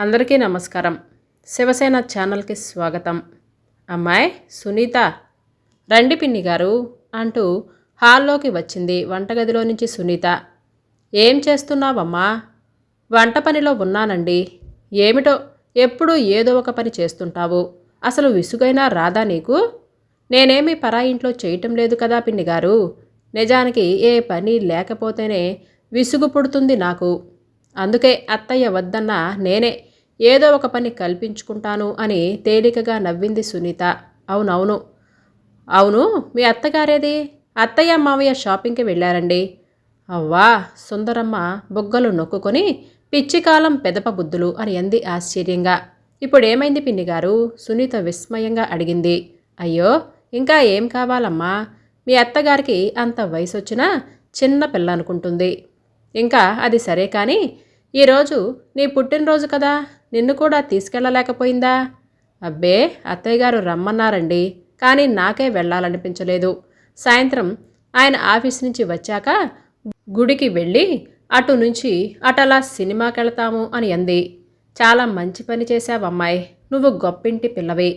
అందరికీ నమస్కారం. శివసేన ఛానల్కి స్వాగతం. అమ్మాయి సునీత రండి పిన్ని గారు అంటూ హాల్లోకి వచ్చింది వంటగదిలో నుంచి సునీత. ఏం చేస్తున్నావమ్మా? వంట పనిలో ఉన్నానండి. ఏమిటో ఎప్పుడూ ఏదో ఒక పని చేస్తుంటావు. అసలు విసుగైనా రాదా నీకు? నేనేమి పరా ఇంట్లో చేయటం లేదు కదా పిన్ని గారు. నిజానికి ఏ పని లేకపోతేనే విసుగు పుడుతుంది నాకు. అందుకే అత్తయ్య వద్దన్నా నేనే ఏదో ఒక పని కల్పించుకుంటాను అని తేలికగా నవ్వింది సునీత. అవునవును. అవును మీ అత్తగారేది? అత్తయ్య మావయ్య షాపింగ్కి వెళ్ళారండి. అవ్వా సుందరమ్మ బుగ్గలు నొక్కుకొని పిచ్చికాలం పెదప బుద్ధులు అని అంది ఆశ్చర్యంగా. ఇప్పుడు ఏమైంది పిన్ని గారు సునీత విస్మయంగా అడిగింది. అయ్యో ఇంకా ఏం కావాలమ్మా? మీ అత్తగారికి అంత వయసు వచ్చినా చిన్న పిల్ల అనుకుంటుంది. ఇంకా అది సరే కానీ ఈరోజు నీ పుట్టినరోజు కదా. నిన్ను కూడా తీసుకెళ్ళలేకపోయిందా అబ్బే అత్తయ్య గారు రమ్మన్నారండి. కానీ నాకే వెళ్ళాలనిపించలేదు. సాయంత్రం ఆయన ఆఫీస్ నుంచి వచ్చాక గుడికి వెళ్ళి అటు నుంచి అటలా సినిమాకెళతాము అని అంది. చాలా మంచి పని చేశావమ్మాయి నువ్వు గొప్పింటి పిల్లవి.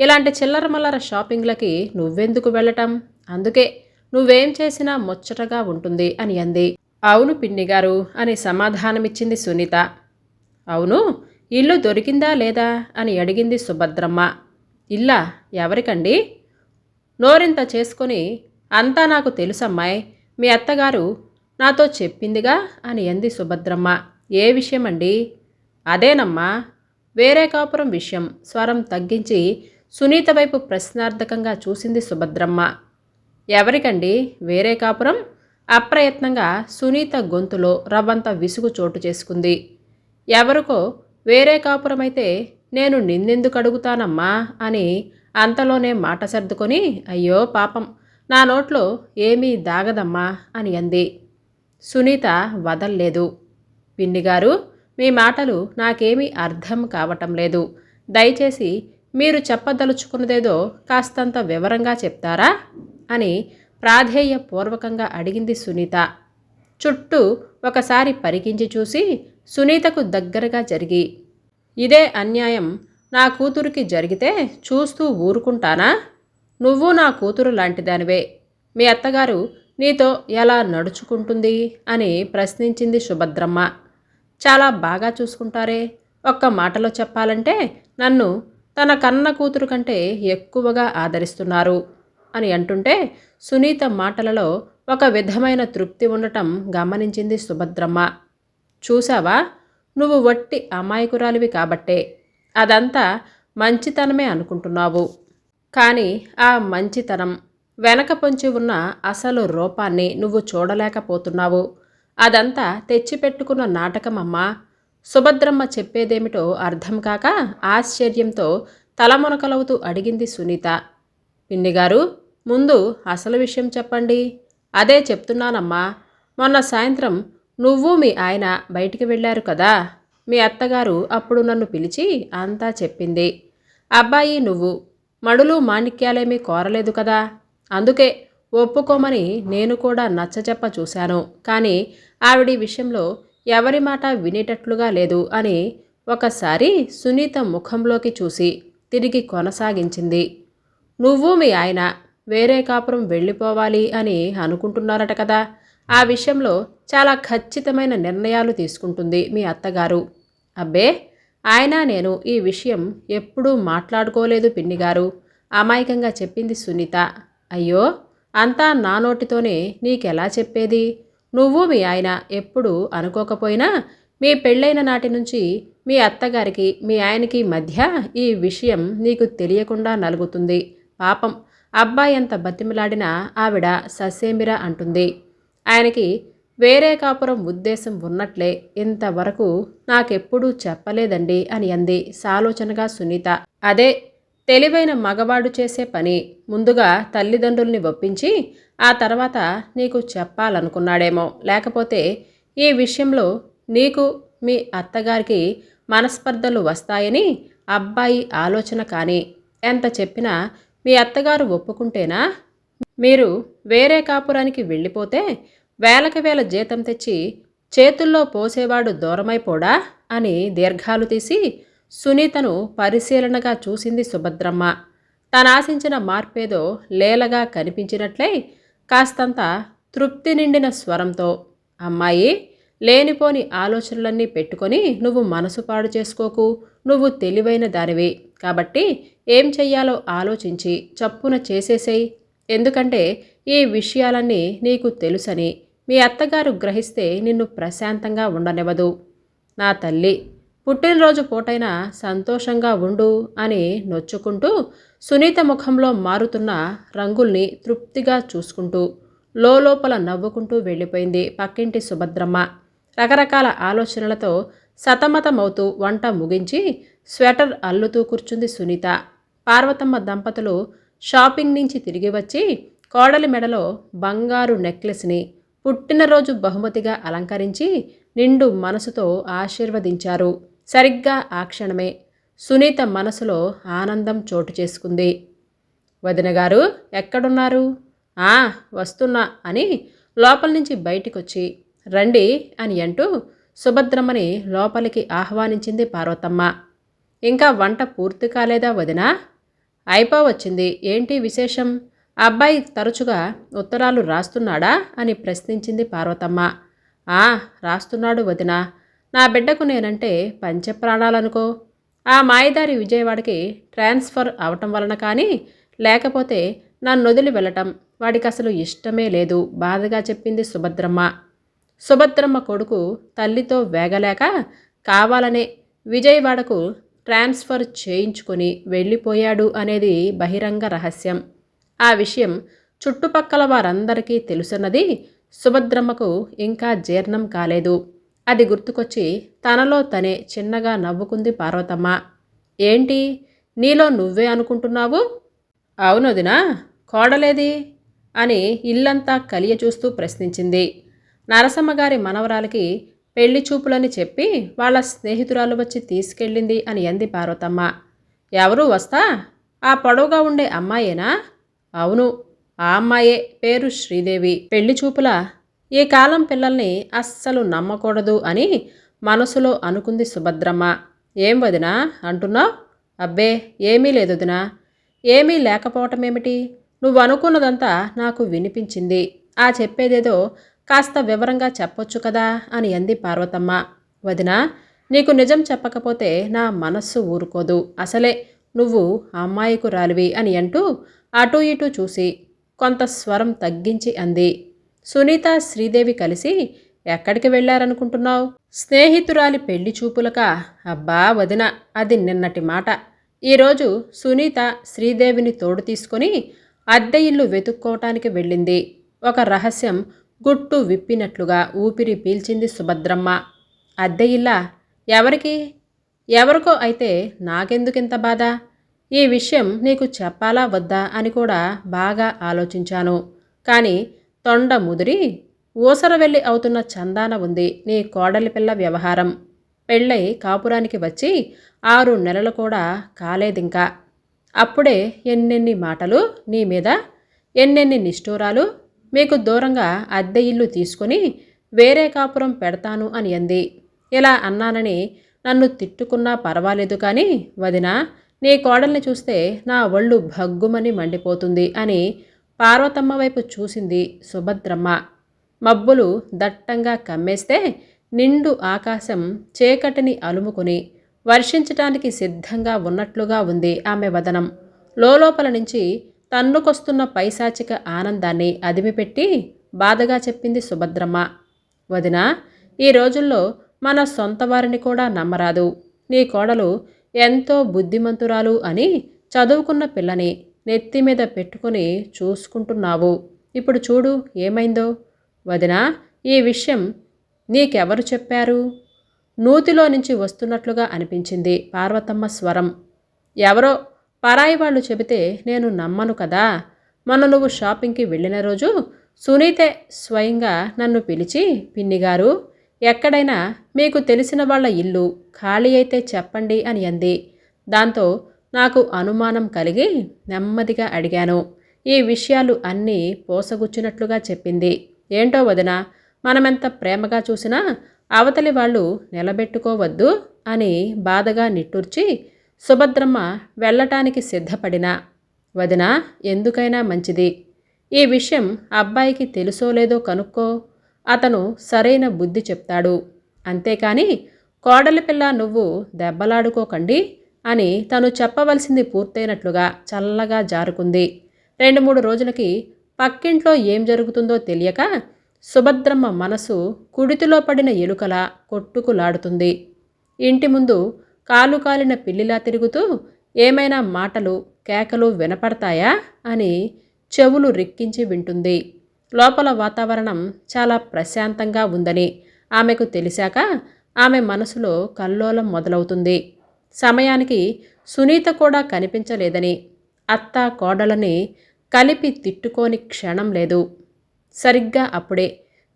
ఇలాంటి చిల్లర మల్లర షాపింగ్లకి నువ్వెందుకు వెళ్ళటం? అందుకే నువ్వేం చేసినా ముచ్చటగా ఉంటుంది అని అంది. అవును పిన్ని గారు అని సమాధానమిచ్చింది సునీత. అవును ఇల్లు దొరికిందా లేదా అని అడిగింది సుభద్రమ్మ. ఇల్లా ఎవరికండి? నోరింత చేసుకొని అంతా నాకు తెలుసమ్మాయి మీ అత్తగారు నాతో చెప్పిందిగా అని అంది సుభద్రమ్మ. ఏ విషయం అండి అదేనమ్మా వేరే కాపురం విషయం. స్వరం తగ్గించి సునీత వైపు ప్రశ్నార్థకంగా చూసింది సుభద్రమ్మ. ఎవరికండి? వేరే కాపురం? అప్రయత్నంగా సునీత గొంతులో రవ్వంత విసుగు చోటు చేసుకుంది. ఎవరికో వేరే కాపురమైతే నేను నిన్నెందుకు అడుగుతానమ్మా అని అంతలోనే మాట సర్దుకొని అయ్యో పాపం నా నోట్లో ఏమీ దాగదమ్మా అని అంది. సునీత వదల్లేదు. పిన్నిగారు మీ మాటలు నాకేమీ అర్థం కావటం లేదు. దయచేసి మీరు చెప్పదలుచుకున్నదేదో కాస్తంత వివరంగా చెప్తారా? అని ప్రాధేయపూర్వకంగా అడిగింది సునీత. చుట్టూ ఒకసారి పరికించి చూసి సునీతకు దగ్గరగా జరిగి ఇదే అన్యాయం. నా కూతురికి జరిగితే చూస్తూ ఊరుకుంటానా? నువ్వు నా కూతురు లాంటిదానివే. మీ అత్తగారు నీతో ఎలా నడుచుకుంటుంది? అని ప్రశ్నించింది సుభద్రమ్మ. చాలా బాగా చూసుకుంటారే. ఒక్క మాటలో చెప్పాలంటే నన్ను తన కన్న కూతురు కంటే ఎక్కువగా ఆదరిస్తున్నారు. అని అంటుంటే సునీత మాటలలో ఒక విధమైన తృప్తి ఉండటం గమనించింది సుభద్రమ్మ. చూసావా నువ్వు వట్టి అమాయకురాలివి కాబట్టే. అదంతా మంచితనమే అనుకుంటున్నావు. కానీ ఆ మంచితనం వెనక పొంచి ఉన్న అసలు రూపాన్ని నువ్వు చూడలేకపోతున్నావు. అదంతా తెచ్చిపెట్టుకున్న నాటకమమ్మా. సుభద్రమ్మ చెప్పేదేమిటో అర్థం కాక ఆశ్చర్యంతో తలమునకలవుతూ అడిగింది సునీత. పిన్నిగారు ముందు అసలు విషయం చెప్పండి. అదే చెప్తున్నానమ్మా. మొన్న సాయంత్రం నువ్వు మీ ఆయన బయటికి వెళ్ళారు కదా? మీ అత్తగారు అప్పుడు నన్ను పిలిచి అంతా చెప్పింది. అబ్బాయి నువ్వు మడులు మాణిక్యాలేమీ కోరలేదు కదా? అందుకే ఒప్పుకోమని నేను కూడా నచ్చచెప్ప చూశాను. కానీ ఆవిడ విషయంలో ఎవరి మాట వినేటట్లుగా లేదు అని ఒకసారి సునీత ముఖంలోకి చూసి తిరిగి కొనసాగించింది. నువ్వు మీ ఆయన వేరే కాపురం వెళ్ళిపోవాలి అని అనుకుంటున్నారట కదా. ఆ విషయంలో చాలా ఖచ్చితమైన నిర్ణయాలు తీసుకుంటుంది మీ అత్తగారు. అబ్బే ఆయన నేను ఈ విషయం ఎప్పుడూ మాట్లాడుకోలేదు పిన్నిగారు. అమాయకంగా చెప్పింది సునీత. అయ్యో అంతా నా నోటితోనే నీకెలా చెప్పేది? నువ్వు మీ ఆయన ఎప్పుడు అనుకోకపోయినా మీ పెళ్ళైన నాటి నుంచి మీ అత్తగారికి మీ ఆయనకి మధ్య ఈ విషయం నీకు తెలియకుండా నలుగుతుంది. పాపం. అబ్బాయి ఎంత బతిమిలాడినా ఆవిడ ససేమిరా అంటుంది. ఆయనకి వేరే కాపురం ఉద్దేశం ఉన్నట్లే ఇంతవరకు నాకెప్పుడూ చెప్పలేదండి అని అంది సాలోచనగా సునీత. అదే తెలివైన మగవాడు చేసే పని ముందుగా తల్లిదండ్రుల్ని ఒప్పించి ఆ తర్వాత నీకు చెప్పాలనుకున్నాడేమో. లేకపోతే ఈ విషయంలో నీకు మీ అత్తగారికి మనస్పర్ధలు వస్తాయని అబ్బాయి ఆలోచన కానీ ఎంత చెప్పినా మీ అత్తగారు ఒప్పుకుంటేనా? మీరు వేరే కాపురానికి వెళ్ళిపోతే వేలకి వేల జీతం తెచ్చి చేతుల్లో పోసేవాడు దూరమైపోడా? అని దీర్ఘాలు తీసి సునీతను పరిశీలనగా చూసింది సుభద్రమ్మ. తనాశించిన మార్పేదో లేలగా కనిపించినట్లే కాస్తంత తృప్తి నిండిన స్వరంతో అమ్మాయి లేనిపోని ఆలోచనలన్నీ పెట్టుకొని నువ్వు మనసు పాడు చేసుకోకు. నువ్వు తెలివైన దానివి. కాబట్టి ఏం చెయ్యాలో ఆలోచించి చప్పున చేసేసేయి. ఎందుకంటే ఈ విషయాలన్నీ నీకు తెలుసని మీ అత్తగారు గ్రహిస్తే నిన్ను ప్రశాంతంగా ఉండనివ్వదు. నా తల్లి పుట్టినరోజు పూటైనా సంతోషంగా ఉండు అని నొచ్చుకుంటూ సునీత ముఖంలో మారుతున్న రంగుల్ని తృప్తిగా చూసుకుంటూ లోపల నవ్వుకుంటూ వెళ్ళిపోయింది పక్కింటి సుభద్రమ్మ. రకరకాల ఆలోచనలతో సతమతమవుతూ వంట ముగించి స్వెటర్ అల్లుతూ కూర్చుంది సునీత. పార్వతమ్మ దంపతులు షాపింగ్ నుంచి తిరిగి వచ్చి కోడలి మెడలో బంగారు నెక్లెస్ని పుట్టినరోజు బహుమతిగా అలంకరించి నిండు మనసుతో ఆశీర్వదించారు. సరిగ్గా ఆ క్షణమే సునీత మనసులో ఆనందం చోటు చేసుకుంది. వదినగారు ఎక్కడున్నారు? ఆ వస్తున్నా అని లోపల నుంచి బయటికొచ్చి రండి అని అంటూ సుభద్రమ్మని లోపలికి ఆహ్వానించింది పార్వతమ్మ. ఇంకా వంట పూర్తి కాలేదా వదినా? అయిపోవచ్చింది. ఏంటి విశేషం? అబ్బాయి తరచుగా ఉత్తరాలు రాస్తున్నాడా? అని ప్రశ్నించింది పార్వతమ్మ. ఆ రాస్తున్నాడు వదిన. నా బిడ్డకు నేనంటే పంచప్రాణాలనుకో. ఆ మాయదారి విజయవాడకి ట్రాన్స్ఫర్ అవటం వలన కానీ లేకపోతే నన్ను వదిలి వెళ్ళటం వాడికి అసలు ఇష్టమే లేదు బాధగా చెప్పింది సుభద్రమ్మ. సుభద్రమ్మ కొడుకు తల్లితో వేగలేక కావాలనే విజయవాడకు ట్రాన్స్ఫర్ చేయించుకొని వెళ్ళిపోయాడు అనేది బహిరంగ రహస్యం. ఆ విషయం చుట్టుపక్కల వారందరికీ తెలుసున్నది సుభద్రమ్మకు ఇంకా జీర్ణం కాలేదు. అది గుర్తుకొచ్చి తనలో తనే చిన్నగా నవ్వుకుంది పార్వతమ్మ. ఏంటి? నీలో నువ్వే అనుకుంటున్నావు? అవునదినా కోడలేది? అని ఇల్లంతా కలియ చూస్తూ ప్రశ్నించింది. నరసమ్మగారి మనవరాలకి పెళ్ళి చూపులని చెప్పి వాళ్ళ స్నేహితురాలు వచ్చి తీసుకెళ్ళింది అని అంది పార్వతమ్మ. ఎవరు వస్తా? ఆ పొడవుగా ఉండే అమ్మాయేనా? అవును ఆ అమ్మాయే. పేరు శ్రీదేవి. పెళ్ళి చూపుల? ఈ కాలం పిల్లల్ని అస్సలు నమ్మకూడదు అని మనసులో అనుకుంది సుభద్రమ్మ. ఏం వదినా? అంటున్నావు? అబ్బే ఏమీ లేదు వదినా. ఏమీ లేకపోవటమేమిటి? నువ్వు అనుకున్నదంతా నాకు వినిపించింది. ఆ చెప్పేదేదో కాస్త వివరంగా చెప్పొచ్చు కదా అని అంది పార్వతమ్మ. వదిన నీకు నిజం చెప్పకపోతే నా మనస్సు ఊరుకోదు. అసలే నువ్వు అమ్మాయికు రాలివి అని అంటూ అటూ ఇటూ చూసి కొంత స్వరం తగ్గించి అంది. సునీత శ్రీదేవి కలిసి ఎక్కడికి వెళ్ళారనుకుంటున్నావు? స్నేహితురాలి పెళ్ళి చూపులక? అబ్బా వదిన అది నిన్నటి మాట. ఈరోజు సునీత శ్రీదేవిని తోడు తీసుకొని అద్దె ఇల్లు వెతుక్కోవటానికి వెళ్ళింది. ఒక రహస్యం గుట్టు విప్పినట్లుగా ఊపిరి పీల్చింది సుభద్రమ్మ. అద్దె ఇలా ఎవరికి? ఎవరికో అయితే నాకెందుకింత బాధ? ఈ విషయం నీకు చెప్పాలా వద్దా? అని కూడా బాగా ఆలోచించాను. కానీ తొండ ముదిరి ఊసర వెళ్ళి అవుతున్న చందాన ఉంది నీ కోడలి పిల్ల వ్యవహారం. పెళ్ళై కాపురానికి వచ్చి ఆరు నెలలు కూడా కాలేదింకా. అప్పుడే ఎన్నెన్ని మాటలు నీ మీద ఎన్నెన్ని నిష్ఠూరాలు మీకు దూరంగా అద్దె ఇల్లు తీసుకొని వేరే కాపురం పెడతాను అని అంది. ఇలా అన్నానని నన్ను తిట్టుకున్నా పర్వాలేదు కానీ వదిన నీ కోడల్ని చూస్తే నా ఒళ్ళు భగ్గుమని మండిపోతుంది అని పార్వతమ్మ వైపు చూసింది సుభద్రమ్మ. మబ్బులు దట్టంగా కమ్మేస్తే నిండు ఆకాశం చీకటిని అలుముకుని వర్షించటానికి సిద్ధంగా ఉన్నట్లుగా ఉంది ఆమె వదనం. లోపల నుంచి తన్నుకొస్తున్న పైశాచిక ఆనందాన్ని అదిమిపెట్టి బాధగా చెప్పింది సుభద్రమ్మ. వదిన ఈ రోజుల్లో మన సొంత వారిని కూడా నమ్మరాదు. నీ కోడలు ఎంతో బుద్ధిమంతురాలు అని చదువుకున్న పిల్లని నెత్తి మీద పెట్టుకుని చూసుకుంటున్నావు. ఇప్పుడు చూడు ఏమైందో. వదిన ఈ విషయం నీకెవరు చెప్పారు? నూతిలో నుంచి వస్తున్నట్లుగా అనిపించింది పార్వతమ్మ స్వరం. ఎవరో పరాయి వాళ్ళు చెబితే నేను నమ్మను కదా. మొన్న నువ్వు షాపింగ్కి వెళ్ళిన రోజు సునీతే స్వయంగా నన్ను పిలిచి పిన్నిగారు ఎక్కడైనా మీకు తెలిసిన వాళ్ళ ఇల్లు ఖాళీ అయితే చెప్పండి అని అంది. దాంతో నాకు అనుమానం కలిగి నెమ్మదిగా అడిగాను. ఈ విషయాలు అన్నీ పోసగుచ్చినట్లుగా చెప్పింది. ఏంటో వదిన మనమెంత ప్రేమగా చూసినా అవతలి వాళ్ళు నిలబెట్టుకోవద్దు అని బాధగా నిట్టూర్చి సుభద్రమ్మ వెళ్ళటానికి సిద్ధపడిన వదిన ఎందుకైనా మంచిది. ఈ విషయం అబ్బాయికి తెలుసో లేదో కనుక్కో అతను సరైన బుద్ధి చెప్తాడు. అంతేకాని కోడలి పిల్ల నువ్వు దెబ్బలాడుకోకండి అని తను చెప్పవలసింది పూర్తయినట్లుగా చల్లగా జారుకుంది. రెండు మూడు రోజులకి పక్కింట్లో ఏం జరుగుతుందో తెలియక సుభద్రమ్మ మనసు కుడితిలో పడిన ఎలుకల కొట్టుకులాడుతుంది. ఇంటి ముందు కాలు కాలిన పిల్లిలా తిరుగుతూ ఏమైనా మాటలు కేకలు వినపడతాయా అని చెవులు రిక్కించి వింటుంది. లోపల వాతావరణం చాలా ప్రశాంతంగా ఉందని ఆమెకు తెలిసాక ఆమె మనసులో కల్లోలం మొదలవుతుంది. సమయానికి సునీత కూడా కనిపించలేదని అత్త కోడలని కలిపి తిట్టుకోని క్షణం లేదు. సరిగ్గా అప్పుడే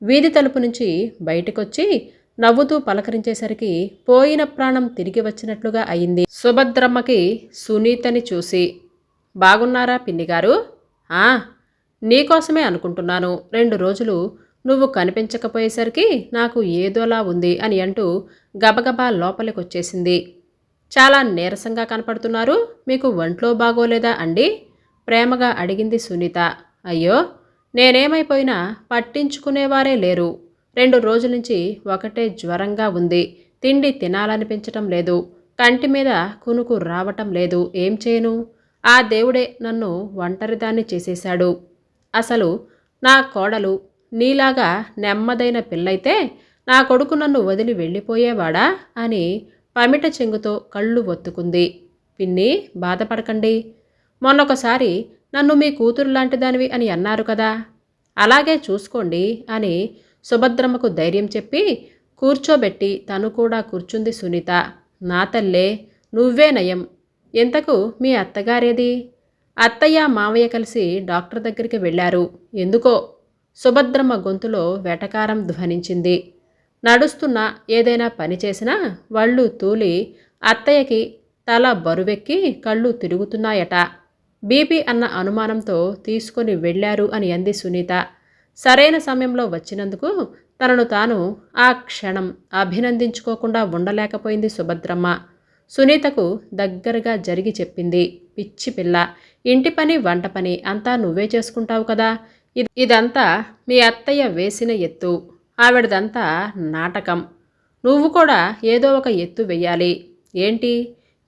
వీధి తలుపు నుంచి బయటకొచ్చి నవ్వుతూ పలకరించేసరికి పోయిన ప్రాణం తిరిగి వచ్చినట్లుగా అయింది. సుభద్రమ్మకి సునీతని చూసి బాగున్నారా పిన్నిగారు? ఆ నీకోసమే అనుకుంటున్నాను. రెండు రోజులు నువ్వు కనిపించకపోయేసరికి నాకు ఏదోలా ఉంది అని అంటూ గబగబా లోపలికొచ్చేసింది. చాలా నీరసంగా కనపడుతున్నారు. మీకు ఒంట్లో బాగోలేదా అండి? ప్రేమగా అడిగింది సునీత. అయ్యో నేనేమైపోయినా పట్టించుకునేవారే లేరు. రెండు రోజుల నుంచి ఒకటే జ్వరంగా ఉంది. తిండి తినాలనిపించటం లేదు. కంటి మీద కునుకు రావటం లేదు. ఏం చేయను? ఆ దేవుడే నన్ను ఒంటరిదాన్ని చేసేశాడు. అసలు నా కోడలు నీలాగా నెమ్మదైన పిల్లైతే నా కొడుకు నన్ను వదిలి వెళ్ళిపోయేవాడా? అని పమిట చెంగుతో కళ్ళు ఒత్తుకుంది. పిన్ని బాధపడకండి. మొన్నొకసారి నన్ను మీ కూతురు లాంటిదానివి అని అన్నారు కదా. అలాగే చూసుకోండి అని సుభద్రమ్మకు ధైర్యం చెప్పి కూర్చోబెట్టి తను కూడా కూర్చుంది సునీత. నా తల్లే నువ్వే నయం. ఎంతకు మీ అత్తగారేది? అత్తయ్య మావయ్య కలిసి డాక్టర్ దగ్గరికి వెళ్ళారు. ఎందుకో? సుభద్రమ్మ గొంతులో వెటకారం ధ్వనించింది. నడుస్తున్న ఏదైనా పని చేసినా వాళ్ళు తూలి అత్తయ్యకి తల బరువెక్కి కళ్ళు తిరుగుతున్నాయట. బీపీ అన్న అనుమానంతో తీసుకొని వెళ్ళారు అని అంది సునీత. సరైన సమయంలో వచ్చినందుకు తనను తాను ఆ క్షణం అభినందించుకోకుండా ఉండలేకపోయింది సుభద్రమ్మ. సునీతకు దగ్గరగా జరిగి చెప్పింది పిచ్చి పిల్ల ఇంటి పని వంట పని అంతా నువ్వే చేసుకుంటావు కదా. ఇదంతా మీ అత్తయ్య వేసిన ఎత్తు ఆవిడదంతా నాటకం. నువ్వు కూడా ఏదో ఒక ఎత్తు వెయ్యాలి. ఏంటి?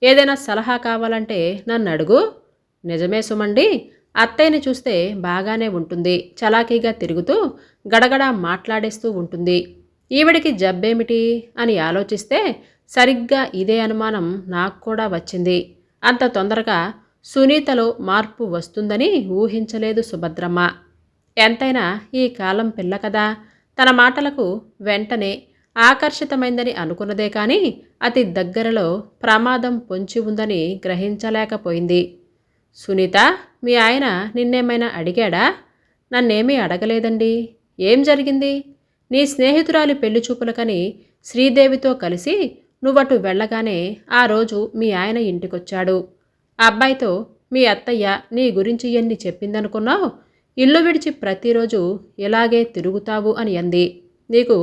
ఏదైనా సలహా కావాలంటే నన్ను అడుగు నిజమే సుమండి అత్తయ్యని చూస్తే బాగానే ఉంటుంది. చలాకీగా తిరుగుతూ గడగడా మాట్లాడేస్తూ ఉంటుంది. ఈవిడికి జబ్బేమిటి అని ఆలోచిస్తే సరిగ్గా ఇదే అనుమానం నాకు కూడా వచ్చింది. అంత తొందరగా సునీతలో మార్పు వస్తుందని ఊహించలేదు సుభద్రమ్మ. ఎంతైనా ఈ కాలం పిల్ల కదా. తన మాటలకు వెంటనే ఆకర్షితమైందని అనుకున్నదే కానీ అతి దగ్గరలో ప్రమాదం పొంచి ఉందని గ్రహించలేకపోయింది. సునీత మీ ఆయన నిన్నేమైనా అడిగాడా? నన్నేమీ అడగలేదండి. ఏం జరిగింది? నీ స్నేహితురాలి పెళ్ళి చూపులకని శ్రీదేవితో కలిసి నువ్వటు వెళ్ళగానే ఆ రోజు మీ ఆయన ఇంటికొచ్చాడు. అబ్బాయితో మీ అత్తయ్య నీ గురించి ఎన్ని చెప్పిందనుకున్నావు? ఇల్లు విడిచి ప్రతిరోజు ఇలాగే తిరుగుతావు అని అంది. నీకు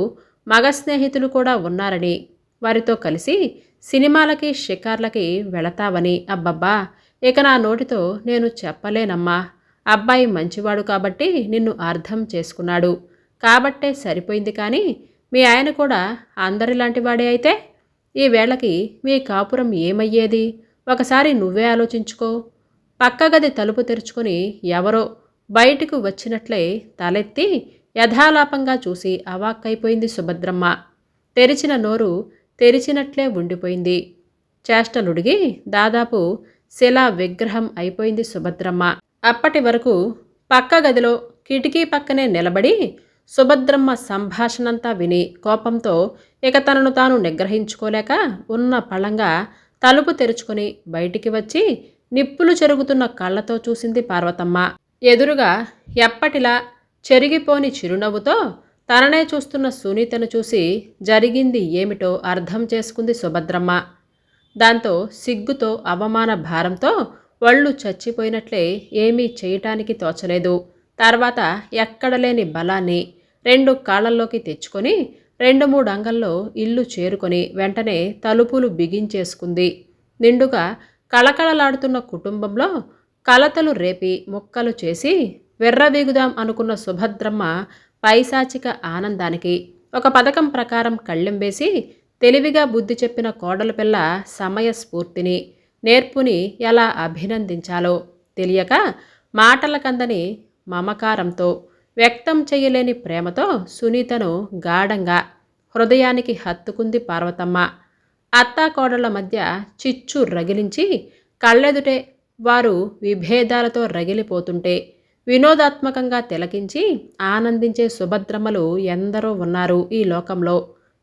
మగ స్నేహితులు కూడా ఉన్నారని. వారితో కలిసి సినిమాలకి షికార్లకి వెళతావని. అబ్బబ్బా! ఇక నా నోటితో నేను చెప్పలేనమ్మా. అబ్బాయి మంచివాడు కాబట్టి నిన్ను అర్థం చేసుకున్నాడు. కాబట్టే సరిపోయింది కానీ మీ ఆయన కూడా అందరిలాంటి వాడే అయితే? ఈ వేళకి మీ కాపురం ఏమయ్యేది? ఒకసారి నువ్వే ఆలోచించుకో. పక్క గది తలుపు తెరుచుకొని ఎవరో బయటకు వచ్చినట్లే తలెత్తి యథాలాపంగా చూసి అవాక్కైపోయింది సుభద్రమ్మ. తెరిచిన నోరు తెరిచినట్లే ఉండిపోయింది. చేష్టలుడిగి దాదాపు శిలా విగ్రహం అయిపోయింది సుభద్రమ్మ. అప్పటి వరకు పక్క గదిలో కిటికీ పక్కనే నిలబడి సుభద్రమ్మ సంభాషణంతా విని కోపంతో ఇక తనను తాను నిగ్రహించుకోలేక ఉన్న పళంగా తలుపు తెరుచుకొని బయటికి వచ్చి నిప్పులు చెరుగుతున్న కళ్ళతో చూసింది పార్వతమ్మ. ఎదురుగా ఎప్పటిలా చెరిగిపోని చిరునవ్వుతో తననే చూస్తున్న సునీతను చూసి జరిగింది ఏమిటో అర్థం చేసుకుంది సుభద్రమ్మ. దాంతో సిగ్గుతో అవమాన భారంతో వళ్ళు చచ్చిపోయినట్లే ఏమీ చేయటానికి తోచలేదు. తర్వాత ఎక్కడలేని బలాన్ని రెండు కాళ్ళల్లోకి తెచ్చుకొని రెండు మూడు అంగల్లో ఇల్లు చేరుకొని వెంటనే తలుపులు బిగించేసుకుంది. నిండుగా కళకళలాడుతున్న కుటుంబంలో కలతలు రేపి ముక్కలు చేసి వెర్రవీగుదాం అనుకున్న సుభద్రమ్మ పైశాచిక ఆనందానికి ఒక పథకం ప్రకారం కళ్ళెం వేసి తెలివిగా బుద్ధి చెప్పిన కోడల పిల్ల సమయస్ఫూర్తిని నేర్పుని ఎలా అభినందించాలో తెలియక మాటల కందని మమకారంతో వ్యక్తం చేయలేని ప్రేమతో సునీతను గాఢంగా హృదయానికి హత్తుకుంది పార్వతమ్మ. అత్తాకోడళ్ళ మధ్య చిచ్చు రగిలించి కళ్ళెదుటే వారు విభేదాలతో రగిలిపోతుంటే వినోదాత్మకంగా తిలకించి ఆనందించే సుభద్రమ్మలు ఎందరో ఉన్నారు ఈ లోకంలో.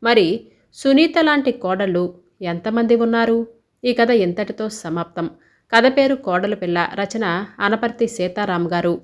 మరి సునీత లాంటి కోడళ్ళు ఎంతమంది ఉన్నారు? ఈ కథ ఇంతటితో సమాప్తం. కథ పేరు కోడలు పిల్ల రచన అనపర్తి సీతారాం గారు.